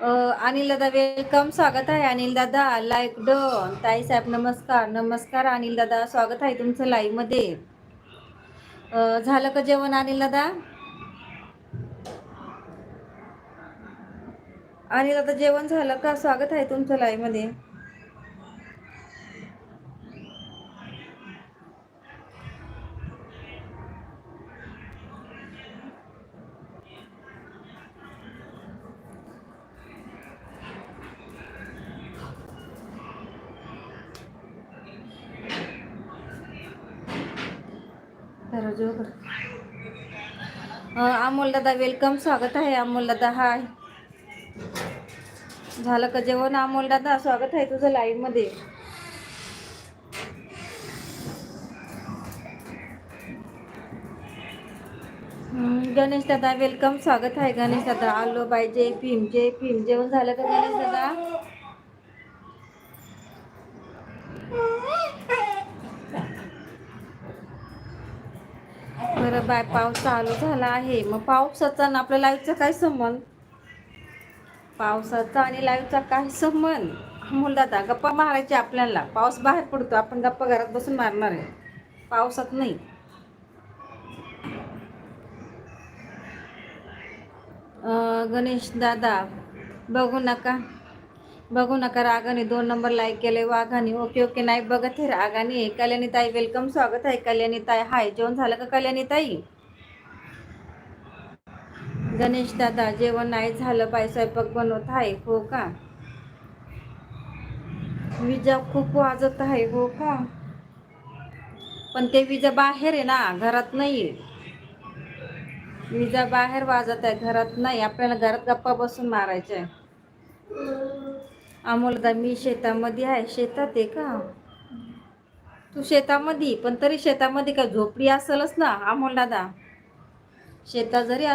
अनिल दादा वेलकम स्वागत आहे अनिल दादा लाईक डन ताई साहेब नमस्कार. नमस्कार अनिल दादा स्वागत आहे तुमचं लाईव्हमध्ये. झालं का जेवण अनिल दादा अनिल दादा जेवण झालं का? स्वागत आहे तुमचं लाईव्हमध्ये. अमोल दादा वेलकम स्वागत आहे अमोल दादा हाय झालं का जेवण अमोल दादा स्वागत आहे तुझं लाईव्हमध्ये. गणेश दादा वेलकम स्वागत आहे गणेश दादा आलो बाय जय भीम जय भीम. जेवण झालं का गणेश दादा बरं बाय पाऊस चालू झाला आहे. मग पावसाचा आणि आपल्या लाईफचा काय संबंध? पावसाचा आणि लाईफचा काय संबंध? अमोल दादा गप्पा मारायचे आपल्याला. पाऊस बाहेर पडतो आपण गप्पा घरात बसून मारणार आहे. पावसात नाही. गणेश दादा बघू नका. बघू नका रागाने दोन नंबर लाईक केले वाघाने. ओके ओके नाही बघत हे रागाने. कल्याणी ताई वेलकम स्वागत आहे कल्याणी ताई हाय जेवण झालं का कल्याणी ताई गणेश दादा जेवण नाही झालं पाय स्वयंपाक बनवत आहे हो का? विजा खूप वाजत आहे हो का? पण ते विजा बाहेर आहे ना घरात नाही विजा बाहेर वाजत आहे घरात नाही. आपल्याला घरात गप्पा बसून मारायच्या आहे. अमोलदा मी शेतामध्ये आहे. शेतात आहे का? तू शेतामध्ये पण तरी शेतामध्ये काय झोपडी असेलच ना अमोल दादा. शेतात जरी